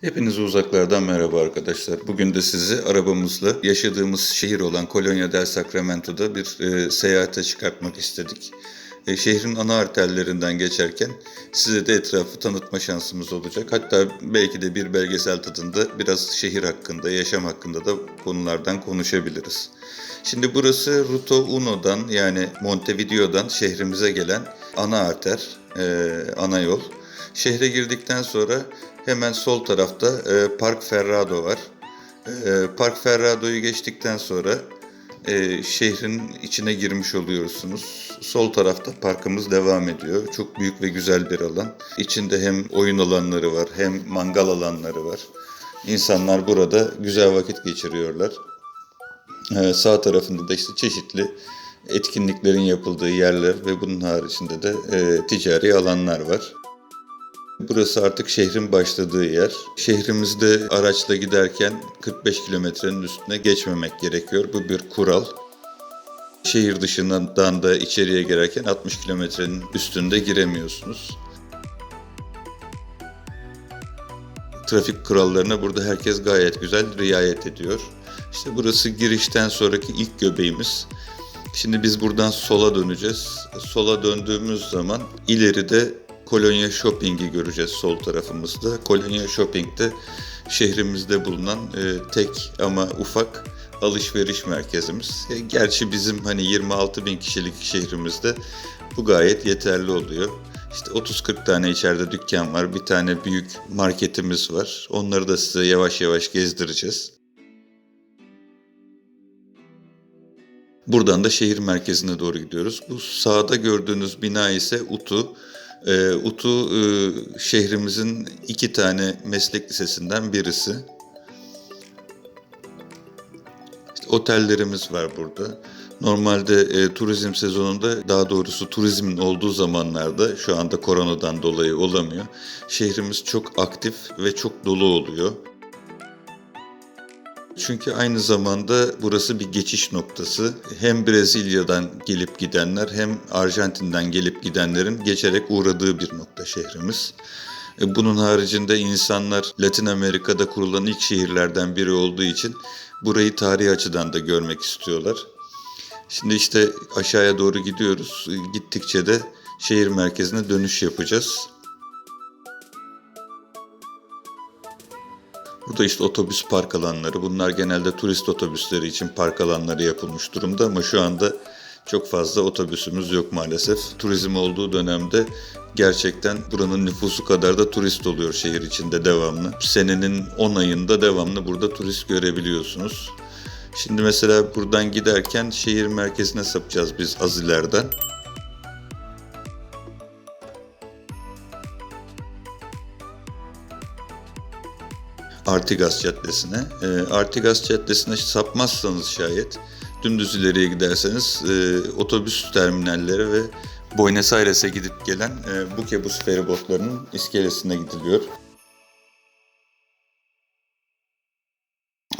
Hepinize uzaklardan merhaba arkadaşlar. Bugün de sizi arabamızla yaşadığımız şehir olan Colonia del Sacramento'da bir e, seyahate çıkartmak istedik. E, şehrin ana arterlerinden geçerken size de etrafı tanıtma şansımız olacak. Hatta belki de bir belgesel tadında biraz şehir hakkında, yaşam hakkında da konulardan konuşabiliriz. Şimdi burası Ruto Uno'dan yani Montevideo'dan şehrimize gelen ana arter, e, ana yol. Şehre girdikten sonra hemen sol tarafta e, Park Ferrado var. E, Park Ferrado'yu geçtikten sonra e, şehrin içine girmiş oluyorsunuz. Sol tarafta parkımız devam ediyor. Çok büyük ve güzel bir alan. İçinde hem oyun alanları var hem mangal alanları var. İnsanlar burada güzel vakit geçiriyorlar. Ee, sağ tarafında da işte çeşitli etkinliklerin yapıldığı yerler ve bunun haricinde de e, ticari alanlar var. Burası artık şehrin başladığı yer. Şehrimizde araçla giderken 45 kilometrenin üstüne geçmemek gerekiyor. Bu bir kural. Şehir dışından da içeriye girerken 60 kilometrenin üstünde giremiyorsunuz. Trafik kurallarına burada herkes gayet güzel riayet ediyor. İşte burası girişten sonraki ilk göbeğimiz. Şimdi biz buradan sola döneceğiz. Sola döndüğümüz zaman ileride Kolonya Shopping'i göreceğiz sol tarafımızda. Kolonya Shopping'de şehrimizde bulunan e, tek ama ufak alışveriş merkezimiz. E, gerçi bizim hani 26 bin kişilik şehrimizde bu gayet yeterli oluyor. İşte 30-40 tane içeride dükkan var. Bir tane büyük marketimiz var. Onları da size yavaş yavaş gezdireceğiz. Buradan da şehir merkezine doğru gidiyoruz. Bu sağda gördüğünüz bina ise UTU. Ee, UTU e, şehrimizin iki tane meslek lisesinden birisi. İşte otellerimiz var burada. Normalde e, turizm sezonunda daha doğrusu turizmin olduğu zamanlarda şu anda koronadan dolayı olamıyor. Şehrimiz çok aktif ve çok dolu oluyor. Çünkü aynı zamanda burası bir geçiş noktası. Hem Brezilya'dan gelip gidenler hem Arjantin'den gelip gidenlerin geçerek uğradığı bir nokta şehrimiz. E, Bunun haricinde insanlar Latin Amerika'da kurulan ilk şehirlerden biri olduğu için burayı tarihi açıdan da görmek istiyorlar. Şimdi işte aşağıya doğru gidiyoruz. E, Gittikçe de şehir merkezine dönüş yapacağız. Burada işte otobüs park alanları. Bunlar genelde turist otobüsleri için park alanları yapılmış durumda ama şu anda çok fazla otobüsümüz yok maalesef. Turizm olduğu dönemde gerçekten buranın nüfusu kadar da turist oluyor şehir içinde devamlı. Senenin 10 ayında devamlı burada turist görebiliyorsunuz. Şimdi mesela buradan giderken şehir merkezine sapacağız biz az Artigas Caddesi'ne. E, Artigas Caddesi'ne sapmazsanız şayet dümdüz ileriye giderseniz e, otobüs terminalleri ve Buenos Aires'e gidip gelen e, Bukebus feribotlarının iskelesine gidiliyor.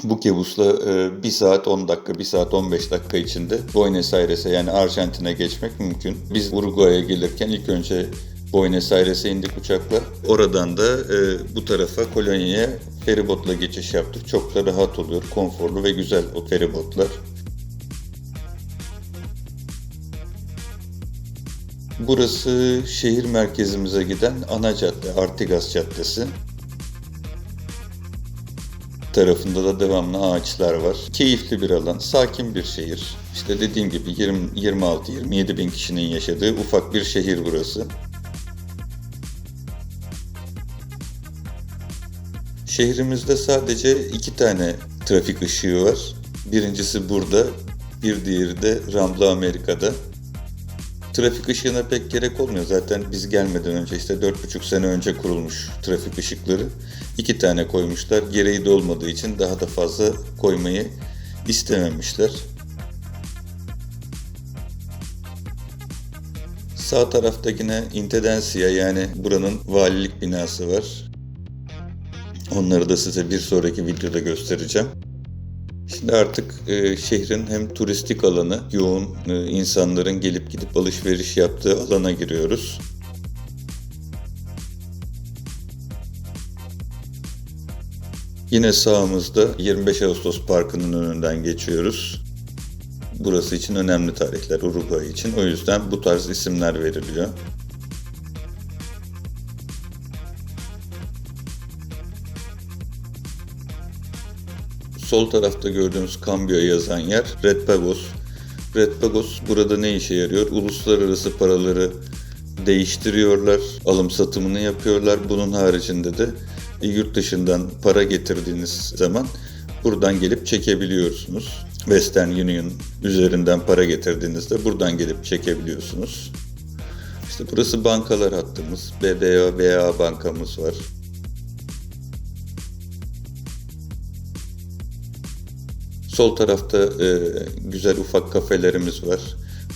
Bukebus'la e, 1 saat 10 dakika, 1 saat 15 dakika içinde Buenos Aires'e yani Arjantin'e geçmek mümkün. Biz Uruguay'a gelirken ilk önce Buenos Aires'e indik uçakla. Oradan da e, bu tarafa Kolonya'ya feribotla geçiş yaptık. Çok da rahat oluyor, konforlu ve güzel o feribotlar. Burası şehir merkezimize giden ana cadde, Artigas Caddesi. Tarafında da devamlı ağaçlar var. Keyifli bir alan, sakin bir şehir. İşte dediğim gibi 26-27 bin kişinin yaşadığı ufak bir şehir burası. Şehrimizde sadece iki tane trafik ışığı var. Birincisi burada, bir diğeri de Rambla Amerika'da. Trafik ışığına pek gerek olmuyor. Zaten biz gelmeden önce işte 4,5 sene önce kurulmuş trafik ışıkları. iki tane koymuşlar. Gereği de olmadığı için daha da fazla koymayı istememişler. Sağ tarafta yine Intendencia yani buranın valilik binası var. Onları da size bir sonraki videoda göstereceğim. Şimdi artık e, şehrin hem turistik alanı, yoğun e, insanların gelip gidip alışveriş yaptığı alana giriyoruz. Yine sağımızda 25 Ağustos Parkı'nın önünden geçiyoruz. Burası için önemli tarihler Uruguay için. O yüzden bu tarz isimler veriliyor. Sol tarafta gördüğünüz Cambio yazan yer Red Pagos. Red Pagos burada ne işe yarıyor? Uluslararası paraları değiştiriyorlar, alım satımını yapıyorlar. Bunun haricinde de yurt dışından para getirdiğiniz zaman buradan gelip çekebiliyorsunuz. Western Union üzerinden para getirdiğinizde buradan gelip çekebiliyorsunuz. İşte burası bankalar hattımız. BBVA, BA bankamız var. Sol tarafta e, güzel ufak kafelerimiz var.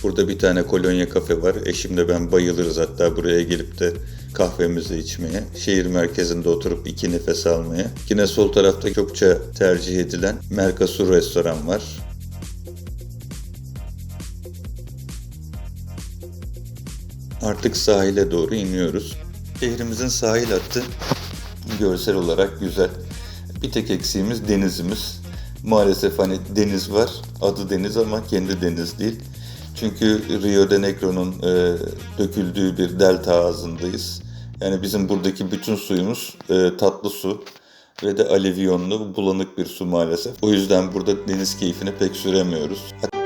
Burada bir tane kolonya kafe var. Eşimle ben bayılırız hatta buraya gelip de kahvemizi içmeye. Şehir merkezinde oturup iki nefes almaya. Yine sol tarafta çokça tercih edilen Mercosur restoran var. Artık sahile doğru iniyoruz. Şehrimizin sahil hattı görsel olarak güzel. Bir tek eksiğimiz denizimiz. Maalesef hani deniz var, adı deniz ama kendi deniz değil. Çünkü Rio de Negro'nun e, döküldüğü bir delta ağzındayız. Yani bizim buradaki bütün suyumuz e, tatlı su ve de alivyonlu, bulanık bir su maalesef. O yüzden burada deniz keyfini pek süremiyoruz. Şimdi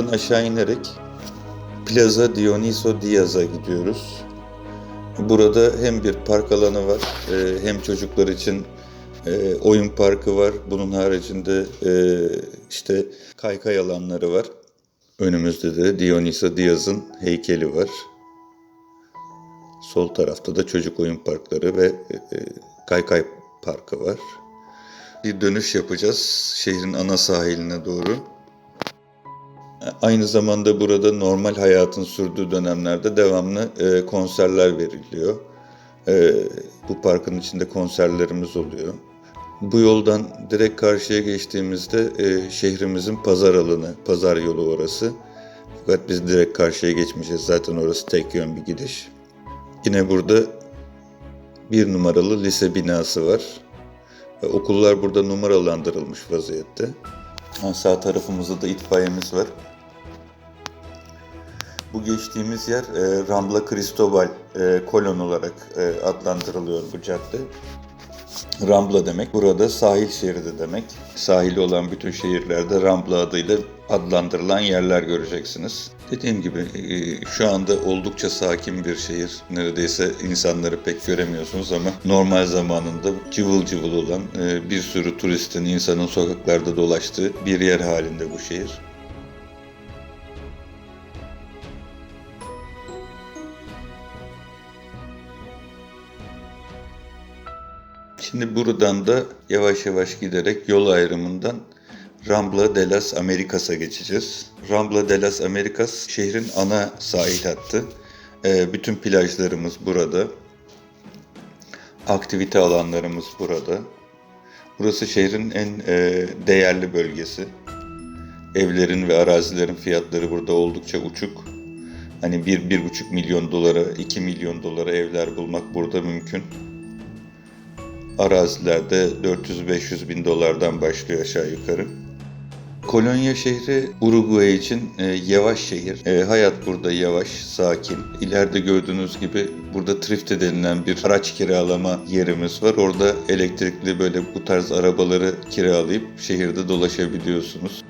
bu yoldan aşağı inerek Plaza Dioniso Diaz'a gidiyoruz. Burada hem bir park alanı var e, hem çocuklar için e, oyun parkı var. Bunun haricinde e, işte kaykay alanları var. Önümüzde de Dionysa Diaz'ın heykeli var. Sol tarafta da çocuk oyun parkları ve kaykay parkı var. Bir dönüş yapacağız şehrin ana sahiline doğru. Aynı zamanda burada normal hayatın sürdüğü dönemlerde devamlı e, konserler veriliyor. E, bu parkın içinde konserlerimiz oluyor. Bu yoldan direkt karşıya geçtiğimizde e, şehrimizin pazar alanı, pazar yolu orası. Fakat biz direkt karşıya geçmişiz. Zaten orası tek yön bir gidiş. Yine burada bir numaralı lise binası var. Ve okullar burada numaralandırılmış vaziyette. Ha, Sağ tarafımızda da itfaiyemiz var. Bu geçtiğimiz yer e, Rambla Cristobal e, kolon olarak e, adlandırılıyor bu cadde. Rambla demek burada sahil şeridi demek. Sahili olan bütün şehirlerde Rambla adıyla adlandırılan yerler göreceksiniz. Dediğim gibi e, şu anda oldukça sakin bir şehir. Neredeyse insanları pek göremiyorsunuz ama normal zamanında cıvıl cıvıl olan e, bir sürü turistin, insanın sokaklarda dolaştığı bir yer halinde bu şehir. Şimdi buradan da yavaş yavaş giderek yol ayrımından Rambla de las Americas'a geçeceğiz. Rambla de las Americas şehrin ana sahil hattı. Ee, bütün plajlarımız burada. Aktivite alanlarımız burada. Burası şehrin en e, değerli bölgesi. Evlerin ve arazilerin fiyatları burada oldukça uçuk. Hani 1-1,5 milyon dolara, 2 milyon dolara evler bulmak burada mümkün arazilerde 400-500 bin dolardan başlıyor aşağı yukarı. Kolonya şehri Uruguay için e, yavaş şehir. E, hayat burada yavaş, sakin. İleride gördüğünüz gibi burada Trifte denilen bir araç kiralama yerimiz var. Orada elektrikli böyle bu tarz arabaları kiralayıp şehirde dolaşabiliyorsunuz.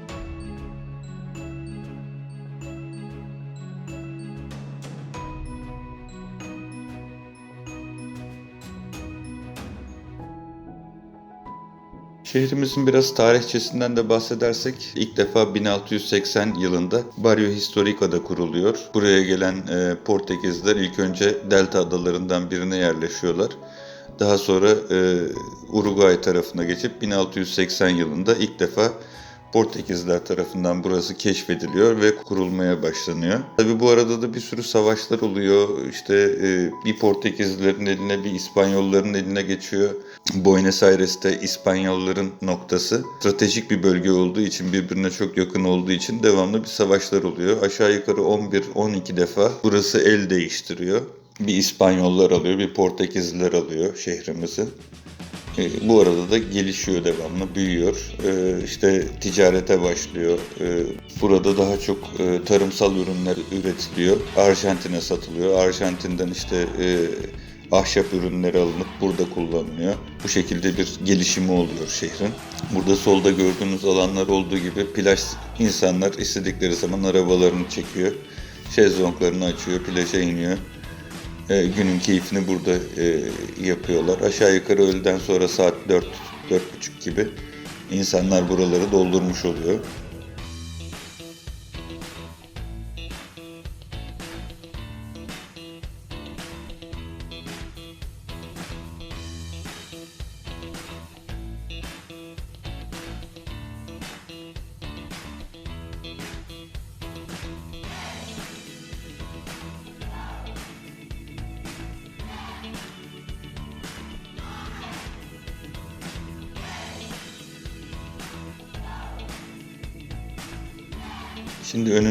Şehrimizin biraz tarihçesinden de bahsedersek ilk defa 1680 yılında Barrio Historico'da kuruluyor. Buraya gelen e, Portekizler ilk önce Delta adalarından birine yerleşiyorlar. Daha sonra e, Uruguay tarafına geçip 1680 yılında ilk defa Portekizler tarafından burası keşfediliyor ve kurulmaya başlanıyor. Tabi bu arada da bir sürü savaşlar oluyor. İşte e, bir Portekizlilerin eline bir İspanyolların eline geçiyor. Buenos Aires'te İspanyolların noktası. Stratejik bir bölge olduğu için birbirine çok yakın olduğu için devamlı bir savaşlar oluyor. Aşağı yukarı 11-12 defa burası el değiştiriyor. Bir İspanyollar alıyor, bir Portekizliler alıyor şehrimizi. E, bu arada da gelişiyor devamlı, büyüyor. E, işte ticarete başlıyor. E, burada daha çok e, tarımsal ürünler üretiliyor. Arjantin'e satılıyor. Arjantin'den işte e, ahşap ürünleri alınıp burada kullanılıyor. Bu şekilde bir gelişimi oluyor şehrin. Burada solda gördüğünüz alanlar olduğu gibi plaj insanlar istedikleri zaman arabalarını çekiyor. Şezlonglarını açıyor, plaja iniyor. E, günün keyfini burada e, yapıyorlar. Aşağı yukarı öğleden sonra saat 4 4.30 gibi insanlar buraları doldurmuş oluyor.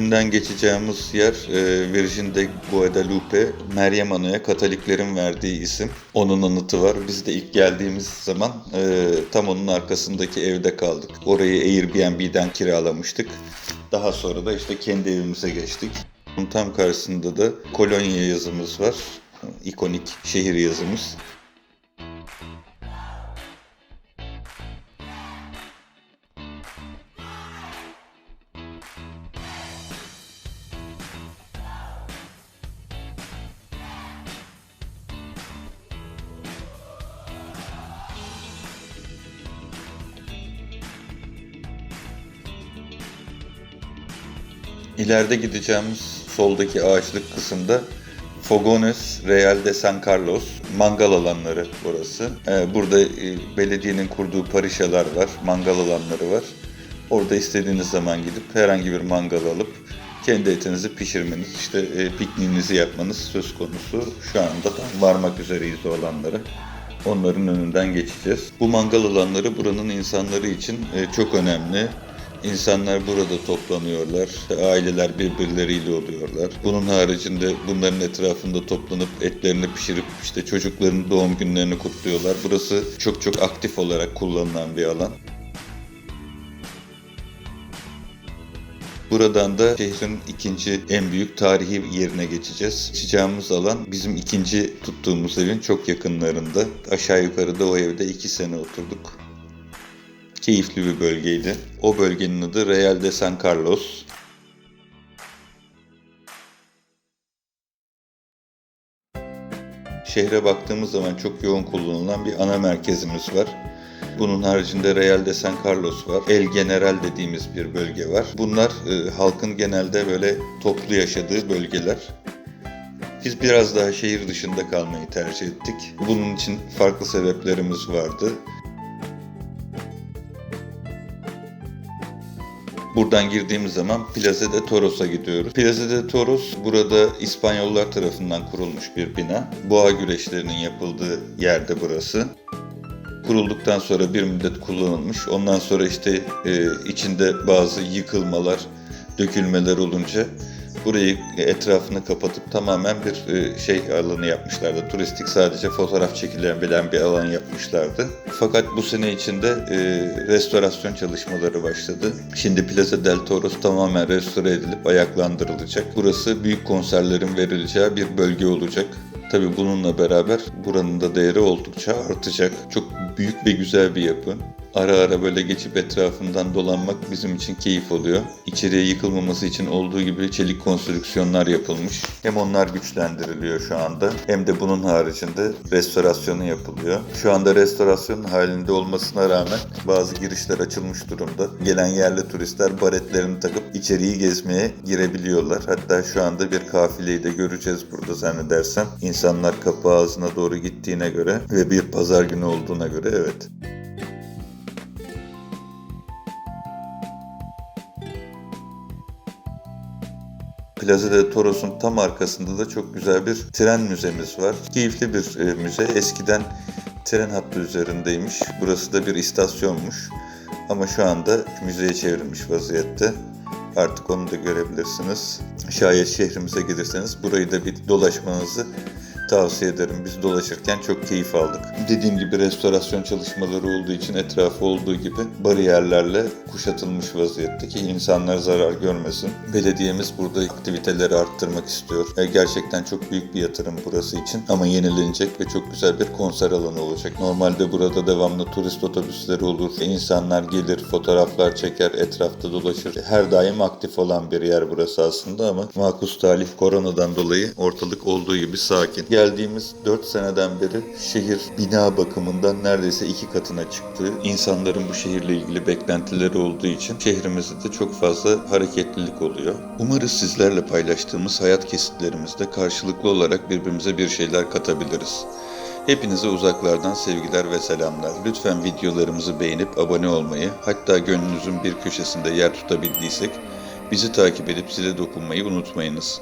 Önünden geçeceğimiz yer e, Virgin de Guadalupe, Meryem Ana'ya Katoliklerin verdiği isim. Onun anıtı var. Biz de ilk geldiğimiz zaman e, tam onun arkasındaki evde kaldık. Orayı Airbnb'den kiralamıştık. Daha sonra da işte kendi evimize geçtik. Bunun tam karşısında da Kolonya yazımız var. İkonik şehir yazımız. İleride gideceğimiz soldaki ağaçlık kısımda Fogones Real de San Carlos mangal alanları burası. Ee, burada e, belediyenin kurduğu parişalar var, mangal alanları var. Orada istediğiniz zaman gidip herhangi bir mangal alıp kendi etinizi pişirmeniz, işte e, pikniğinizi yapmanız söz konusu. Şu anda tam varmak üzereyiz o alanlara. Onların önünden geçeceğiz. Bu mangal alanları buranın insanları için e, çok önemli. İnsanlar burada toplanıyorlar. Aileler birbirleriyle oluyorlar. Bunun haricinde bunların etrafında toplanıp etlerini pişirip işte çocukların doğum günlerini kutluyorlar. Burası çok çok aktif olarak kullanılan bir alan. Buradan da şehrin ikinci en büyük tarihi yerine geçeceğiz. Çıkacağımız alan bizim ikinci tuttuğumuz evin çok yakınlarında. Aşağı yukarı da o evde iki sene oturduk. Keyifli bir bölgeydi. O bölgenin adı Real de San Carlos. Şehre baktığımız zaman çok yoğun kullanılan bir ana merkezimiz var. Bunun haricinde Real de San Carlos var. El General dediğimiz bir bölge var. Bunlar e, halkın genelde böyle toplu yaşadığı bölgeler. Biz biraz daha şehir dışında kalmayı tercih ettik. Bunun için farklı sebeplerimiz vardı. Buradan girdiğimiz zaman Plaza de Toros'a gidiyoruz. Plaza de Toros burada İspanyollar tarafından kurulmuş bir bina. Boğa güreşlerinin yapıldığı yerde burası. Kurulduktan sonra bir müddet kullanılmış. Ondan sonra işte e, içinde bazı yıkılmalar, dökülmeler olunca burayı etrafını kapatıp tamamen bir e, şey alanı yapmışlardı. Turistik sadece fotoğraf çekilebilen bir alan yapmışlardı. Fakat bu sene içinde e, restorasyon çalışmaları başladı. Şimdi Plaza del Toros tamamen restore edilip ayaklandırılacak. Burası büyük konserlerin verileceği bir bölge olacak. Tabii bununla beraber buranın da değeri oldukça artacak. Çok büyük ve güzel bir yapı. Ara ara böyle geçip etrafından dolanmak bizim için keyif oluyor. İçeriye yıkılmaması için olduğu gibi çelik konstrüksiyonlar yapılmış. Hem onlar güçlendiriliyor şu anda hem de bunun haricinde restorasyonu yapılıyor. Şu anda restorasyon halinde olmasına rağmen bazı girişler açılmış durumda. Gelen yerli turistler baretlerini takıp içeriği gezmeye girebiliyorlar. Hatta şu anda bir kafileyi de göreceğiz burada zannedersem. İnsanlar kapı ağzına doğru gittiğine göre ve bir pazar günü olduğuna göre evet. Plaza de Toros'un tam arkasında da çok güzel bir tren müzemiz var. Keyifli bir e, müze. Eskiden tren hattı üzerindeymiş. Burası da bir istasyonmuş. Ama şu anda müzeye çevrilmiş vaziyette. Artık onu da görebilirsiniz. Şayet şehrimize gelirseniz burayı da bir dolaşmanızı tavsiye ederim. Biz dolaşırken çok keyif aldık. Dediğim gibi restorasyon çalışmaları olduğu için etrafı olduğu gibi bariyerlerle kuşatılmış vaziyette ki insanlar zarar görmesin. Belediyemiz burada aktiviteleri arttırmak istiyor. E, gerçekten çok büyük bir yatırım burası için ama yenilenecek ve çok güzel bir konser alanı olacak. Normalde burada devamlı turist otobüsleri olur. İnsanlar gelir, fotoğraflar çeker, etrafta dolaşır. Her daim aktif olan bir yer burası aslında ama makus talih koronadan dolayı ortalık olduğu gibi sakin geldiğimiz 4 seneden beri şehir bina bakımından neredeyse iki katına çıktı. İnsanların bu şehirle ilgili beklentileri olduğu için şehrimizde de çok fazla hareketlilik oluyor. Umarız sizlerle paylaştığımız hayat kesitlerimizde karşılıklı olarak birbirimize bir şeyler katabiliriz. Hepinize uzaklardan sevgiler ve selamlar. Lütfen videolarımızı beğenip abone olmayı, hatta gönlünüzün bir köşesinde yer tutabildiysek bizi takip edip zile dokunmayı unutmayınız.